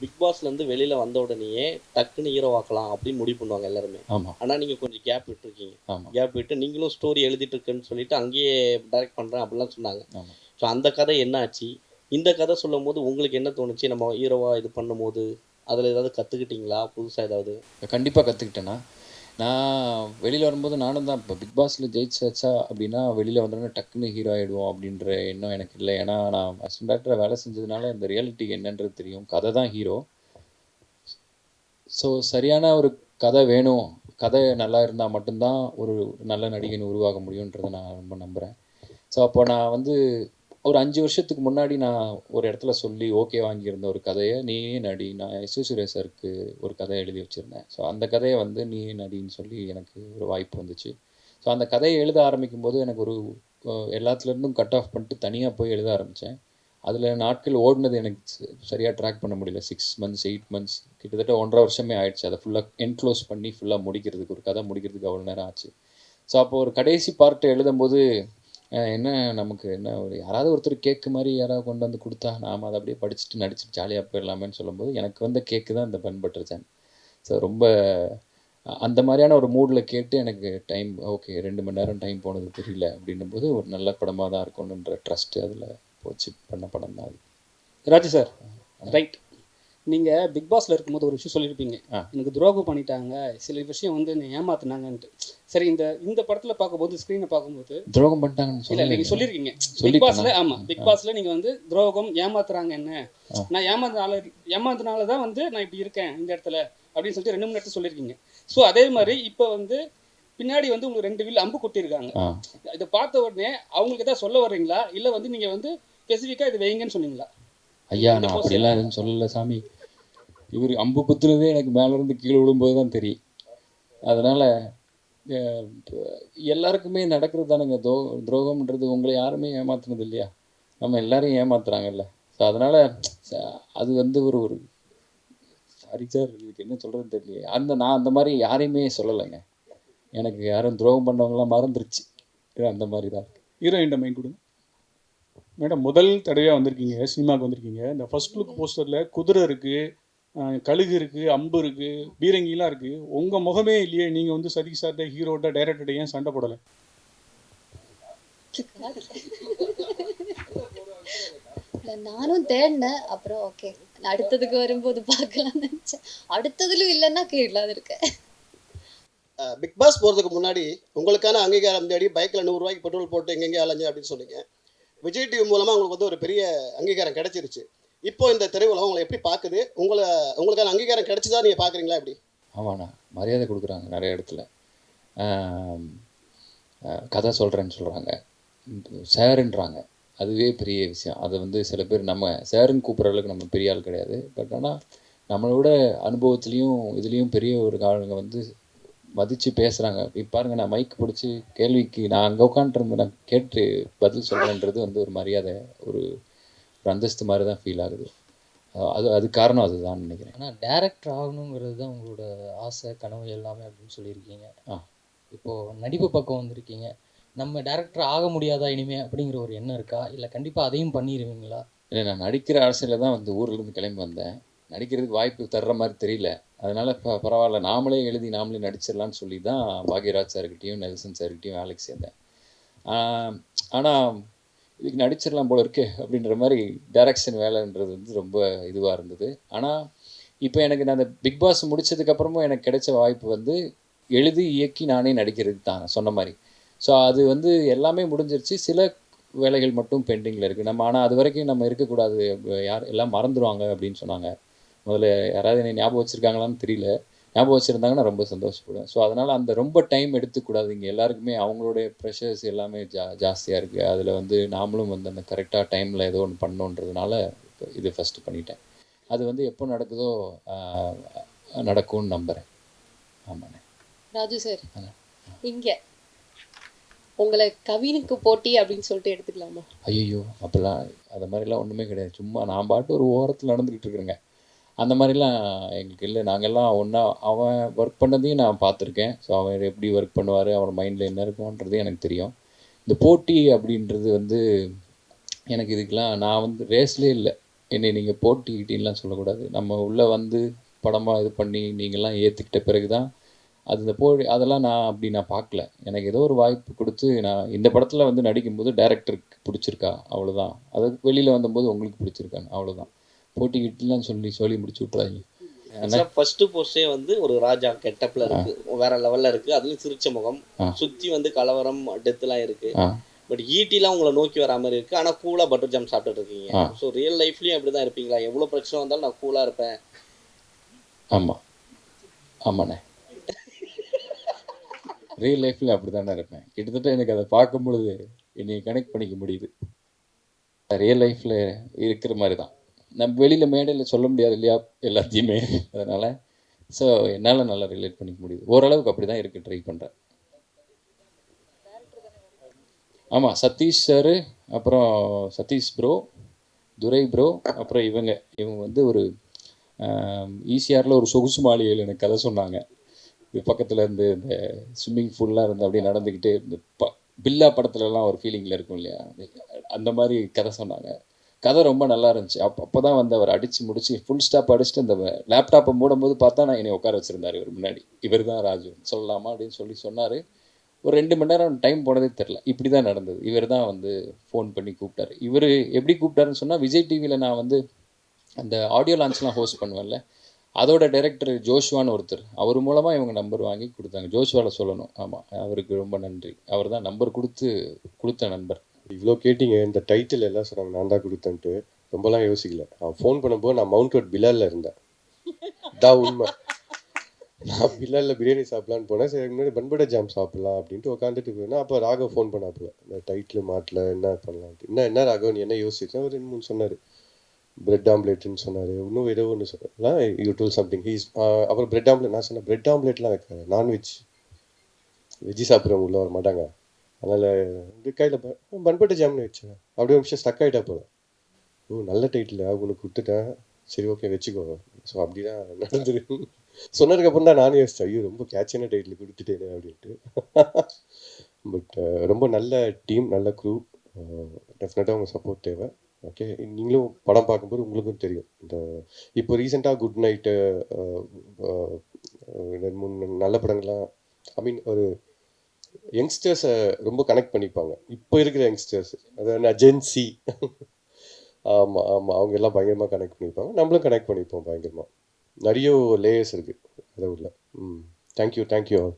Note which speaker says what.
Speaker 1: Big பாஸ்லேருந்து வெளியில் வந்த உடனேயே டக்குன்னு ஹீரோ ஆக்கலாம் அப்படின்னு முடிவு பண்ணுவாங்க எல்லாருமே.
Speaker 2: ஆமாம்
Speaker 1: ஆனால் நீங்கள் கொஞ்சம் கேப் விட்டுருக்கீங்க. கேப் விட்டு நீங்களும் ஸ்டோரி எழுதிட்டு இருக்குன்னு சொல்லிட்டு அங்கேயே டைரக்ட் பண்ணுறேன் அப்படிலாம் சொன்னாங்க. ஸோ அந்த கதை என்ன ஆச்சு? இந்த கதை சொல்லும் போது உங்களுக்கு என்ன தோணுச்சு? நம்ம ஹீரோவாக இது பண்ணும்போது அதில் ஏதாவது கற்றுக்கிட்டீங்களா புதுசாக ஏதாவது?
Speaker 2: கண்டிப்பாக கற்றுக்கிட்டேன்னா நான் வெளியில் வரும்போது நானும் தான் இப்போ பிக் பாஸில் ஜெயிச்சாச்சா அப்படின்னா வெளியில் வந்தோடனே டக்குன்னு ஹீரோ ஆகிடுவோம் அப்படின்ற எண்ணம் எனக்கு இல்லை. ஏன்னா நான் அசிஸ்டன்ட் டேரக்டராக வேலை செஞ்சதுனால இந்த ரியாலிட்டி என்னன்றது தெரியும். கதை தான் ஹீரோ ஸோ சரியான ஒரு கதை வேணும். கதை நல்லா இருந்தால் மட்டும்தான் ஒரு நல்ல நடிகன் உருவாக முடியுன்றதை நான் ரொம்ப நம்புகிறேன் ஸோ அப்போ நான் வந்து ஒரு அஞ்சு வருஷத்துக்கு முன்னாடி நான் ஒரு இடத்துல சொல்லி ஓகே வாங்கியிருந்த ஒரு கதையை நீயே நடி? நான் எஸ். சுரேசருக்கு ஒரு கதை எழுதி வச்சுருந்தேன். ஸோ அந்த கதையை வந்து நீயே நடின்னு சொல்லி எனக்கு ஒரு வாய்ப்பு வந்துச்சு. ஸோ அந்த கதையை எழுத ஆரம்பிக்கும் போது எனக்கு ஒரு எல்லாத்துலேருந்தும் கட் ஆஃப் பண்ணிட்டு தனியாக போய் எழுத ஆரம்பித்தேன் அதில் நாட்கள் ஓடினது எனக்கு சரியாக ட்ராக் பண்ண முடியல. சிக்ஸ் மந்த்ஸ் எயிட் மந்த்ஸ் கிட்டத்தட்ட ஒன்றரை வருஷமே ஆயிடுச்சு. அதை ஃபுல்லாக என்க்ளோஸ் பண்ணி ஃபுல்லாக முடிக்கிறதுக்கு ஒரு கதை முடிக்கிறதுக்கு அவ்வளோ நேரம் ஆச்சு. ஸோ அப்போ ஒரு கடைசி பார்ட்டு எழுதும்போது என்ன நமக்கு என்ன ஒரு யாராவது ஒருத்தர் கேக்கு மாதிரி யாராவது கொண்டு வந்து கொடுத்தா நாம் அதை அப்படியே படிச்சுட்டு நடிச்சுட்டு ஜாலியாக போயிடலாமேன்னு சொல்லும்போது எனக்கு வந்த கேக்கு தான் இந்த பன் பட்டர் ஸோ ரொம்ப அந்த மாதிரியான ஒரு மூடில் கேட்டு எனக்கு டைம் ஓகே ரெண்டு மணி நேரம் டைம் போனது தெரியல அப்படின்னும் போது ஒரு நல்ல படமாக தான் இருக்கணுன்ற ட்ரஸ்ட்டு அதில் போச்சு பண்ண படம் தான் அது.
Speaker 3: ராஜு சார் ரைட் நீங்கள் பிக் பாஸ்ல இருக்கும்போது ஒரு விஷயம் சொல்லியிருப்பீங்க. எனக்கு துரோகம் பண்ணிட்டாங்க சில விஷயம் வந்து என்னை ஏமாத்துனாங்கன்ட்டு. சரி இந்த இந்த படத்துல பார்க்கும்போது ஸ்க்ரீனை பார்க்கும்போது
Speaker 2: துரோகம் பண்ணிட்டாங்கன்னு
Speaker 3: இல்ல
Speaker 2: சொல்லி
Speaker 3: நீங்க சொல்லியிருக்கீங்க பிக்? பாஸ்ல ஆமா பிக் பாஸ்ல நீங்க வந்து துரோகம் ஏமாத்துறாங்க என்ன? நான் ஏமாந்தனால ஏமாந்தனால தான் வந்து நான் இப்படி இருக்கேன் இந்த இடத்துல அப்படின்னு சொல்லிட்டு ரெண்டு மூணு இடத்துல சொல்லியிருக்கீங்க ஸோ அதே மாதிரி இப்போ வந்து பின்னாடி வந்து உங்களுக்கு ரெண்டு வில் அம்பு கொட்டியிருக்காங்க. இதை பார்த்த உடனே அவங்களுக்கு ஏதாவது சொல்ல வர்றீங்களா? இல்லை வந்து நீங்க வந்து ஸ்பெசிஃபிக்காக இது வைங்கன்னு சொன்னீங்களா?
Speaker 2: ஐயா நான் அப்படியெல்லாம் எதுவும் சொல்லலை சாமி. இவர் அம்பு குத்துனதே எனக்கு மேலேருந்து கீழே விழும்போது தான் தெரியும். அதனால் எல்லாருக்குமே நடக்கிறது தானுங்க. தோ துரோகம்ன்றது உங்களை யாருமே ஏமாத்துனது இல்லையா? நம்ம எல்லாரையும் ஏமாத்துறாங்கல்ல. ஸோ அதனால் அது வந்து ஒரு ஒரு சாரி சார் இதுக்கு என்ன சொல்கிறதுன்னு தெரியல அந்த நான் அந்த மாதிரி யாரையுமே சொல்லலைங்க. எனக்கு யாரும் துரோகம் பண்ணவங்களாம் மறந்துருச்சு. அந்த மாதிரி தான்
Speaker 4: ஹீரோயின் மைண்ட் கொடுங்க. மேடம் முதல் தடவையாக வந்திருக்கீங்க சினிமாவுக்கு வந்திருக்கீங்க. இந்த ஃபர்ஸ்ட் லுக் போஸ்டரில் குதிரை இருக்குது கழுகு இருக்குது அம்பு இருக்குது பீரங்கிலாம் இருக்குது உங்கள் முகமே இல்லையே நீங்கள் வந்து சதீஷ் சார்ட்ட ஹீரோட்ட டைரக்டர்கிட்ட ஏன் சண்டை போடலை?
Speaker 5: நானும் தேடினேன். அப்புறம் ஓகே அடுத்ததுக்கு வரும்போது பார்க்கலாம்னு நினைச்சேன். அடுத்ததுலும் இல்லைன்னா கேட்கலாம் இருக்கேன்.
Speaker 6: பிக் பாஸ் போகிறதுக்கு முன்னாடி உங்களுக்கான அங்கீகாரம் தேடி பைக்கில் நூறுரூவாய்க்கு பெட்ரோல் போட்டு எங்கெங்கே அலைஞ்சு அப்படின்னு சொன்னீங்க. விஜய் டிவி மூலமாக உங்களுக்கு வந்து ஒரு பெரிய அங்கீகாரம் கிடைச்சிருச்சு. இப்போ இந்த திரையுலகம் உங்களை எப்படி பார்க்குது உங்களை உங்களுக்கான அங்கீகாரம் கிடைச்சதா நீங்கள் பார்க்குறீங்களா எப்படி?
Speaker 2: ஆமாண்ணா மரியாதை கொடுக்குறாங்க நிறைய இடத்துல. கதை சொல்கிறேன்னு சொல்கிறாங்க சேருன்றாங்க. அதுவே பெரிய விஷயம். அதை வந்து சில பேர் நம்ம சேருன்னு கூப்பிட்ற அளவுக்கு நம்ம பெரிய ஆள் கிடையாது. பட் ஆனால் நம்மளோட அனுபவத்துலேயும் இதுலேயும் பெரிய ஒரு ஆளுங்க வந்து மதித்து பேசுகிறாங்க இப்போ பாருங்கள் நான் மைக் பிடிச்சி கேள்விக்கு நான் அங்கே உட்காந்துருந்து நான் கேட்டு பதில் சொல்கிறேன்றது வந்து ஒரு மரியாதை ஒரு ஒரு அந்தஸ்து மாதிரி தான் ஃபீல் ஆகுது அது அது காரணம் அதுதான் நினைக்கிறேன்.
Speaker 7: ஆனால் டேரக்டர் ஆகணுங்கிறது தான் உங்களோட ஆசை கனவு எல்லாமே அப்படின்னு சொல்லியிருக்கீங்க.
Speaker 2: ஆ.
Speaker 7: இப்போது நடிப்பு பக்கம் வந்திருக்கீங்க. நம்ம டேரக்டர் ஆக முடியாதா இனிமே அப்படிங்கிற ஒரு எண்ணம் இருக்கா? இல்லை கண்டிப்பாக அதையும் பண்ணிடுவீங்களா
Speaker 2: இல்லை நான் நடிக்கிற அரசியலில் தான் வந்து ஊர்லேருந்து கிளம்பி வந்தேன். நடிக்கிறதுக்கு வாய்ப்பு தர்ற மாதிரி தெரியல. அதனால் இப்போ பரவாயில்ல. நாமளே எழுதி நாமளே நடிச்சிடலான்னு சொல்லி தான் பாக்யராஜ் சார்கிட்டையும் நெல்சன் சார்கிட்டையும் வேலைக்கு சேர்ந்தேன். ஆனால் இதுக்கு நடிச்சிடலாம் போல இருக்கே அப்படின்ற மாதிரி டைரக்ஷன் வேலைன்றது வந்து ரொம்ப இதுவாக இருந்தது. ஆனால் இப்போ எனக்கு நான் அந்த பிக் பாஸ் முடிச்சதுக்கப்புறமும் எனக்கு கிடைச்ச வாய்ப்பு வந்து எழுதி இயக்கி நானே நடிக்கிறது தான் சொன்ன மாதிரி. ஸோ அது வந்து எல்லாமே முடிஞ்சிருச்சு. சில வேலைகள் மட்டும் பெண்டிங்கில் இருக்குது நம்ம ஆனால் அது வரைக்கும் நம்ம இருக்கக்கூடாது. யார் எல்லாம் மறந்துடுவாங்க அப்படின்னு சொன்னாங்க. முதல்ல யாராவது என்னை ஞாபகம் வச்சுருக்காங்களான்னு தெரியல. ஞாபகம் வச்சுருந்தாங்கன்னா ரொம்ப சந்தோஷப்படுவேன். ஸோ அதனால் அந்த ரொம்ப டைம் எடுத்துக்கூடாது இங்கே எல்லாருக்குமே அவங்களுடைய ப்ரெஷர்ஸ் எல்லாமே ஜா ஜாஸ்தியாக இருக்குது அதில் வந்து நாமளும் வந்து அந்த கரெக்டாக டைமில் ஏதோ ஒன்று பண்ணணுன்றதுனால இப்போ இது ஃபஸ்ட்டு பண்ணிட்டேன். அது வந்து எப்போ நடக்குதோ நடக்கும்னு நம்புகிறேன் ஆமாண்ணே.
Speaker 5: ராஜு சார். இங்க. உங்களை கவினுக்கு போட்டி அப்படின்னு சொல்லிட்டு எடுத்துக்கலாமா?
Speaker 2: ஐயோ அப்போல்லாம் அது மாதிரிலாம் ஒன்றுமே கிடையாது. சும்மா நான் பாட்டு ஒரு ஓரத்தில் நடந்துக்கிட்டு இருக்கிறேங்க. அந்த மாதிரிலாம் எங்களுக்கு இல்லை. நாங்கள்லாம் ஒன்றா அவன் ஒர்க் பண்ணதையும் நான் பார்த்துருக்கேன். ஸோ அவர் எப்படி ஒர்க் பண்ணுவார் அவர் மைண்டில் என்ன இருக்கும்ன்றது எனக்கு தெரியும். இந்த போட்டி அப்படின்றது வந்து எனக்கு இதுக்கெலாம் நான் வந்து ரேஸ்லே இல்லை. என்னை நீங்கள் போட்டிக்கிட்டீங்கலாம் சொல்லக்கூடாது. நம்ம உள்ளே வந்து படமாக இது பண்ணி நீங்கள்லாம் ஏற்றுக்கிட்ட பிறகு தான் அது இந்த போ அதெல்லாம் நான் அப்படி நான் பார்க்கல. எனக்கு ஏதோ ஒரு வாய்ப்பு கொடுத்து நான் இந்த படத்தில் வந்து நடிக்கும்போது டேரக்டருக்கு பிடிச்சிருக்கா அவ்வளோதான் அதுக்கு வெளியில் வந்தபோது உங்களுக்கு பிடிச்சிருக்கான்னு அவ்வளோதான் போட்டிக்கிட்டுலாம் சொல்லி சொல்லி முடிச்சு விட்றாங்க
Speaker 1: ஃபர்ஸ்ட் போஸ்டே வந்து ஒரு ராஜா கெட்டப்ல இருக்கு. வேற லெவல்ல இருக்கு. அதுலயும் சிரிச்ச முகம். சுத்தி வந்து கலவரம் டெத்லாம் இருக்கு. பட் ஈட்டிலாம் உங்களை நோக்கி வர மாதிரி இருக்கு. ஆனா கூலா பட்டர் ஜாம் சாப்பிட்டுட்டு இருக்கீங்க. ஸோ ரியல் லைஃப்லயும் அப்படிதான் இருப்பீங்களா? எவ்வளவு பிரச்சனை வந்தாலும் நான் கூலா இருப்பேன்.
Speaker 2: ஆமாம் ஆமாண்ணே. ரியல் லைஃப்பில் அப்படி தானே இருப்பேன். கிட்டத்தட்ட எனக்கு அதை பார்க்கும் பொழுது என்னை கனெக்ட் பண்ணிக்க முடியுது. ரியல் லைஃப்பில் இருக்கிற மாதிரி தான் நம்ம வெளியில் மேடையில் சொல்ல முடியாது இல்லையா எல்லாத்தையுமே. அதனால் ஸோ என்னால் நல்லா ரிலேட் பண்ணிக்க முடியுது. ஓரளவுக்கு அப்படி தான் இருக்குது ட்ரை பண்ணுறேன் ஆமாம் சதீஷ் சார் அப்புறம் சதீஷ் ப்ரோ துரை ப்ரோ அப்புறம் இவங்க இவங்க வந்து ஒரு ஈசிஆரில் ஒரு சொகுசு மாளிகையில் எனக்கு கதை சொன்னாங்க. இது பக்கத்தில் இருந்து இந்த ஸ்விம்மிங் ஃபூல்லாம் இருந்து அப்படியே நடந்துக்கிட்டு இந்த ப பில்லா படத்துலலாம் ஒரு ஃபீலிங்கில் இருக்கும் இல்லையா? அந்த மாதிரி கதை சொன்னாங்க. கதை ரொம்ப நல்லா இருந்துச்சு. அப்போ அப்போ தான் வந்து அவர் அடித்து முடிச்சு ஃபுல் ஸ்டாப் அடிச்சுட்டு அந்த லேப்டாப்பை மூடும்போது பார்த்தா நான் என்னை உட்கார வச்சுருந்தார் இவர் முன்னாடி. இவர் தான் ராஜு. சொல்லலாமா அப்படின்னு சொல்லி சொன்னார். ஒரு ரெண்டு மணி நேரம் டைம் போனதே தெரில இப்படி தான் நடந்தது. இவர் தான் வந்து ஃபோன் பண்ணி கூப்பிட்டாரு. இவர் எப்படி கூப்பிட்டாருன்னு சொன்னால் விஜய் டிவியில் நான் வந்து அந்த ஆடியோ லான்ச்லாம் ஹோஸ்ட் பண்ணுவேன்ல அதோட டைரக்டர் ஜோஷ்வான்னு ஒருத்தர். அவர் மூலமாக இவங்க நம்பர் வாங்கி கொடுத்தாங்க. ஜோஷ்வாவில் சொல்லணும். ஆமாம் அவருக்கு ரொம்ப நன்றி. அவர் தான் நம்பர் கொடுத்து கொடுத்த நண்பர்.
Speaker 8: இவ்வளோ கேட்டீங்க இந்த டைட்டில் எல்லாம் சொன்னாங்க நான் தான் கொடுத்தேன்ட்டு. ரொம்பலாம் யோசிக்கல. அவன் ஃபோன் பண்ணும்போது நான் மவுண்ட் ரோட் பிலாலில் இருந்தேன். தான் உண்மை. நான் பிலாலில் பிரியாணி சாப்பிட்லான்னு போனேன். சரி முன்னாடி பண்பட ஜாம் சாப்பிட்லாம் அப்படின்ட்டு உட்காந்துட்டு போயிருந்தேன் அப்போ ராகவ் ஃபோன் பண்ணாப்புல இந்த டைட்டில் மாட்டில் என்ன பண்ணலான்ட்டு என்ன என்ன ராகவ் நீ என்ன யோசிச்சேன் ஒரு ரெண்டு மூணு சொன்னார். பிரெட் ஆம்லேட்னு சொன்னார். இன்னும் ஏதோ ஒன்று சொன்னார் யூ டூல் சம்திங் ஹீஸ் அப்புறம் பிரெட் ஆம்லேட் நான் சொன்னேன் பிரெட் ஆம்லேட்லாம் வைக்காது. நான்வெஜ் வெஜ்ஜி சாப்பிட்றவங்க உள்ள வர மாட்டாங்க. அதனால் இந்த கையில் பண்பட்டு ஜாம்னு வச்சேன் அப்படியே ஒரு நிமிஷம் ஸ்டக் ஆகிட்டா போல ஓ நல்ல டைட்டில் உனக்கு கொடுத்துட்டேன். சரி ஓகே வச்சுக்கோ. ஸோ அப்படி தான் நடந்துரு சொன்னதுக்கப்புறம் தான் நானே யோசிச்சேன். ஐயோ ரொம்ப கேட்சான டைட்டில் கொடுத்துட்டேனே அப்படின்ட்டு. பட் ரொம்ப நல்ல டீம் நல்ல க்ரூ டெஃபினட்டாக உங்கள் சப்போர்ட் தேவை. ஓகே நீங்களும் படம் பார்க்கும்போது உங்களுக்கும் தெரியும். இந்த இப்போ ரீசெண்டாக குட் நைட்டு ரெண்டு மூணு நல்ல படங்கள்லாம் ஐ மீன் ஒரு யங்ஸ்டர்ஸை ரொம்ப கனெக்ட் பண்ணிப்பாங்க. இப்போ இருக்கிற யங்ஸ்டர்ஸ் அதாவது அஜென்சி ஆமாம் ஆமாம் அவங்க எல்லாம் பயங்கரமாக கனெக்ட் பண்ணிப்பாங்க. நம்மளும் கனெக்ட் பண்ணிப்போம் பயங்கரமாக நிறைய லேயர்ஸ் இருக்குது அதை உள்ள ம். Thank you thank you all